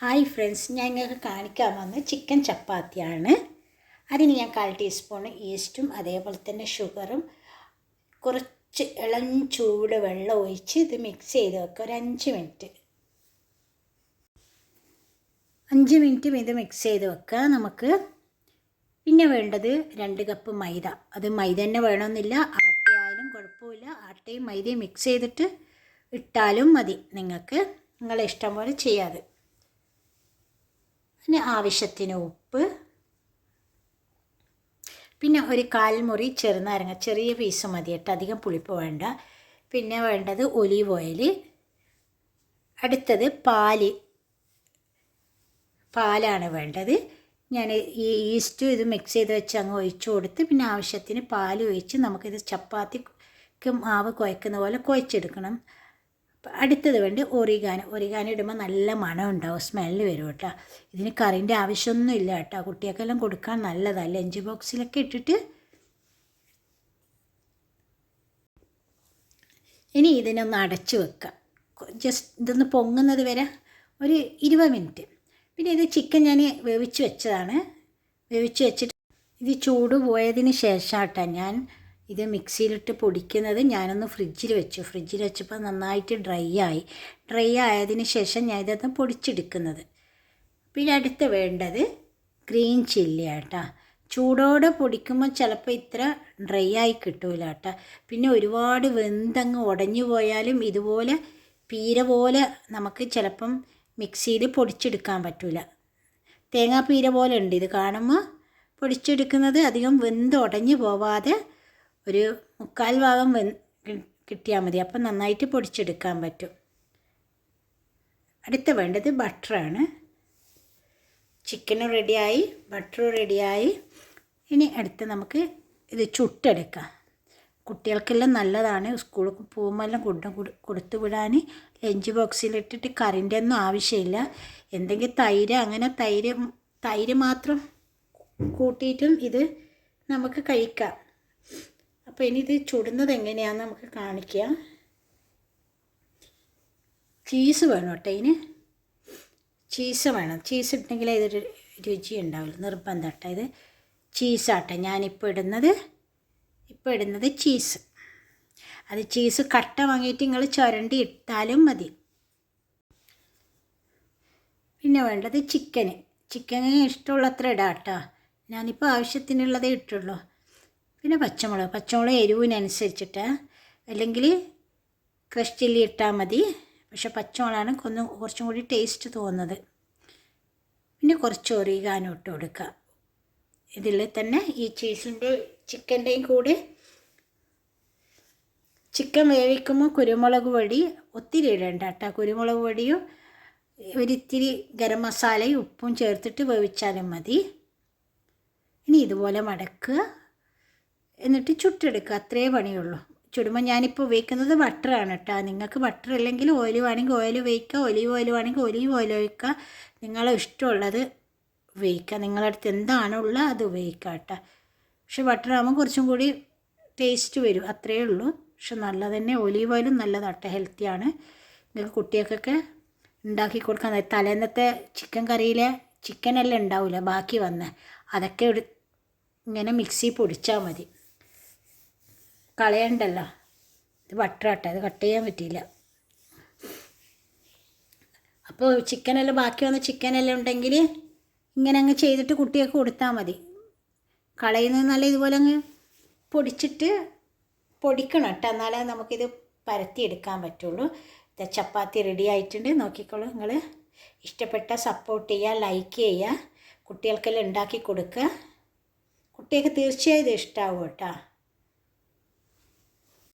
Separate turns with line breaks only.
Hi friends ഞാൻ നിങ്ങൾക്ക് കാണിക്കാൻ വന്ന ചിക്കൻ ചപ്പാത്തിയാണ്. അതിന് ഞാൻ കാൽ ടീസ്പൂൺ ഈസ്റ്റും അതേപോലെ തന്നെ ഷുഗറും കുറച്ച് ഇളം ചൂട് വെള്ളം ഒഴിച്ച് ഇത് മിക്സ് ചെയ്ത് വെക്കുക. ഒരു അഞ്ച് മിനിറ്റ് അഞ്ച് മിനിറ്റും ഇത് മിക്സ് ചെയ്ത് വെക്കുക. നമുക്ക് പിന്നെ വേണ്ടത് രണ്ട് കപ്പ് മൈദ. അത് മൈദ തന്നെ വേണമെന്നില്ല. ആട്ടയായാലും കുഴപ്പമില്ല. ആട്ടയും മൈദയും മിക്സ് ചെയ്തിട്ട് ഇട്ടാലും മതി. നിങ്ങൾക്ക് നിങ്ങളെ ഇഷ്ടം പോലെ ചെയ്യാതെ പിന്നെ ആവശ്യത്തിന് ഉപ്പ്. പിന്നെ ഒരു കാൽമുറി ചെറുനാരങ്ങ ചെറിയ പീസ് മതി കേട്ടോ അധികം പുളിപ്പ് വേണ്ട. പിന്നെ വേണ്ടത് ഒലീവ് ഓയിൽ അടുത്തത് പാൽ. പാലാണ് വേണ്ടത്. ഞാൻ ഈ ഈസ്റ്റും ഇത് മിക്സ് ചെയ്ത് വെച്ച് അങ്ങ് ഒഴിച്ചു കൊടുത്ത് പിന്നെ ആവശ്യത്തിന് പാൽ ഒഴിച്ച് നമുക്കിത് ചപ്പാത്തിക്ക് മാവ് കുഴക്കുന്ന പോലെ കുഴച്ചെടുക്കണം. അടുത്തത് വേണ്ടി ഒറിഗാന ഒറിഗാന ഇടുമ്പോൾ നല്ല മണം ഉണ്ടാവും സ്മെല്ല് വരും കേട്ടോ. ഇതിന് കറിന്റെ ആവശ്യമൊന്നും ഇല്ല കേട്ടോ. കുട്ടികൾക്കെല്ലാം കൊടുക്കാൻ നല്ലതാണ് ലഞ്ച് ബോക്സിലൊക്കെ ഇട്ടിട്ട് ഇനി ഇതിനൊന്ന് അടച്ചു വെക്കാം. ജസ്റ്റ് ഇതൊന്ന് പൊങ്ങുന്നത് വരെ ഒരു ഇരുപത് മിനിറ്റ് പിന്നെ ഇത് ചിക്കൻ ഞാൻ വേവിച്ച് വെച്ചതാണ്. വേവിച്ച് വെച്ചിട്ട് ഇത് ചൂട് പോയതിന് ശേഷമാട്ടോ ഞാൻ ഇത് മിക്സിയിലിട്ട് പൊടിക്കുന്നത് ഞാനൊന്ന് ഫ്രിഡ്ജിൽ വെച്ചു. ഫ്രിഡ്ജിൽ വെച്ചപ്പോൾ നന്നായിട്ട് ഡ്രൈ ആയി. ഡ്രൈ ആയതിന് ശേഷം ഞാൻ ഇതൊന്ന് പൊടിച്ചെടുക്കുന്നത്. പിന്നെ അടുത്ത് വേണ്ടത് ഗ്രീൻ ചില്ലി ആട്ടാ. ചൂടോടെ പൊടിക്കുമ്പോൾ ചിലപ്പോൾ ഇത്ര ഡ്രൈ ആയി കിട്ടൂല കേട്ടോ പിന്നെ ഒരുപാട് വെന്തങ്ങ് ഉടഞ്ഞു പോയാലും ഇതുപോലെ പീര പോലെ നമുക്ക് ചിലപ്പം മിക്സിയിൽ പൊടിച്ചെടുക്കാൻ പറ്റില്ല തേങ്ങാപ്പീര പോലെ ഉണ്ട്. ഇത് കാണുമ്പോൾ പൊടിച്ചെടുക്കുന്നത് അധികം വെന്ത് ഉടഞ്ഞു പോവാതെ ഒരു മുക്കാൽ ഭാഗം വെ കിട്ടിയാൽ മതി. അപ്പം നന്നായിട്ട് പൊടിച്ചെടുക്കാൻ പറ്റും. അടുത്ത വേണ്ടത് ബട്ടറാണ്. ചിക്കനും റെഡിയായി. ബട്ടറും റെഡിയായി. ഇനി അടുത്ത് നമുക്ക് ഇത് ചുട്ടെടുക്കാം. കുട്ടികൾക്കെല്ലാം നല്ലതാണ്. സ്കൂളിൽ പോകുമ്പോഴെല്ലാം കൊണ്ടു കൊടുത്തു വിടാൻ. ലഞ്ച് ബോക്സിലിട്ടിട്ട് കറിന്റെ ഒന്നും ആവശ്യമില്ല. എന്തെങ്കിലും തൈര് അങ്ങനെ തൈര് തൈര് മാത്രം കൂട്ടിയിട്ടും ഇത് നമുക്ക് കഴിക്കാം. അപ്പോൾ ഇനി ഇത് ചുടുന്നത് എങ്ങനെയാണെന്ന് നമുക്ക് കാണിക്കാം. ചീസ് വേണം കേട്ടോ ഇതിന് ചീസ് വേണം. ചീസ് ഇട്ടെങ്കിൽ ഇതൊരു രുചി ഉണ്ടാവില്ല നിർബന്ധം കേട്ടോ ഇത്. ചീസാട്ടെ ഞാനിപ്പോൾ ഇടുന്നത്. ഇപ്പോൾ ഇടുന്നത് ചീസ്. അത് ചീസ് കട്ട വാങ്ങിയിട്ട് നിങ്ങൾ ചുരണ്ടി ഇട്ടാലും മതി. പിന്നെ വേണ്ടത് ചിക്കന്. ചിക്കന് ഇഷ്ടമുള്ളത്ര ഇടാം കേട്ടോ ഞാനിപ്പോൾ ആവശ്യത്തിനുള്ളതേ ഇട്ടുള്ളൂ. പിന്നെ പച്ചമുളക് പച്ചമുളക് എരിവിനനുസരിച്ചിട്ട് അല്ലെങ്കിൽ ക്രഷ് ചില്ലി ഇട്ടാൽ മതി. പക്ഷെ പച്ചമുളകാണ് കൊന്ന് കുറച്ചും കൂടി ടേസ്റ്റ് തോന്നുന്നത്. പിന്നെ കുറച്ച് ഒറിഗാനോ ഇട്ട് കൊടുക്കുക. ഇതിൽ തന്നെ ഈ ചീസിന്റെ ചിക്കന്റെയും കൂടെ ചിക്കൻ വേവിക്കുമ്പോൾ കുരുമുളക് പൊടി ഒത്തിരി ഇടണ്ട കേട്ടോ. കുരുമുളക് പൊടിയും ഒരിത്തിരി ഗരം മസാലയും ഉപ്പും ചേർത്തിട്ട് വേവിച്ചാലും മതി. ഇനി ഇതുപോലെ മടക്കുക. എന്നിട്ട് ചുട്ടെടുക്കുക അത്രേ പണിയുള്ളൂ. ചുടുമ്പോൾ ഞാനിപ്പോൾ ഉപയോഗിക്കുന്നത് ബട്ടറാണ് കേട്ടോ. നിങ്ങൾക്ക് ബട്ടർ അല്ലെങ്കിൽ ഓയിൽ വേണമെങ്കിൽ ഓയിൽ ഉപയോഗിക്കുക ഒലീവ് ഓയിൽ വേണമെങ്കിൽ ഒലീവ് ഓയിൽ ഒഴിക്കുക നിങ്ങളെ ഇഷ്ടമുള്ളത് ഉപയോഗിക്കുക നിങ്ങളുടെ അടുത്ത് അത് ഉപയോഗിക്കുക കേട്ടോ. പക്ഷെ ബട്ടർ ആകുമ്പോൾ കുറച്ചും കൂടി ടേസ്റ്റ് വരും. അത്രയേ ഉള്ളൂ. പക്ഷെ നല്ലത് തന്നെ ഒലീവ് ഓയിലും നല്ലതാണ് കേട്ടോ. ഹെൽത്തിയാണ് നിങ്ങൾക്ക് കുട്ടികൾക്കൊക്കെ ഉണ്ടാക്കി കൊടുക്കാൻ തലേന്നത്തെ ചിക്കൻ കറിയിലെ ചിക്കനെല്ലാം ഉണ്ടാവില്ല ബാക്കി വന്ന് അതൊക്കെ ഇങ്ങനെ മിക്സി പൊടിച്ചാൽ മതി. കളയണ്ടല്ലോ? ഇത് ബട്ടറാട്ടെ ഇത് കട്ട് ചെയ്യാൻ പറ്റിയില്ല. അപ്പോൾ ചിക്കനെല്ലാം ബാക്കി വന്ന ചിക്കനെല്ലാം ഉണ്ടെങ്കിൽ ഇങ്ങനെ അങ്ങ് ചെയ്തിട്ട് കുട്ടികൾക്ക് കൊടുത്താൽ മതി. കളയുന്നത് നല്ല ഇതുപോലെ അങ്ങ് പൊടിച്ചിട്ട് പൊടിക്കണം കേട്ടോ. എന്നാലേ നമുക്കിത് പരത്തിയെടുക്കാൻ പറ്റുള്ളൂ. ചപ്പാത്തി റെഡി ആയിട്ടുണ്ട്. നോക്കിക്കോളൂ നിങ്ങൾ ഇഷ്ടപ്പെട്ട സപ്പോർട്ട് ചെയ്യുക ലൈക്ക് ചെയ്യുക. കുട്ടികൾക്കെല്ലാം ഉണ്ടാക്കി കൊടുക്കുക. കുട്ടികൾക്ക് തീർച്ചയായും ഇത് ഇഷ്ടമാവും കേട്ടോ.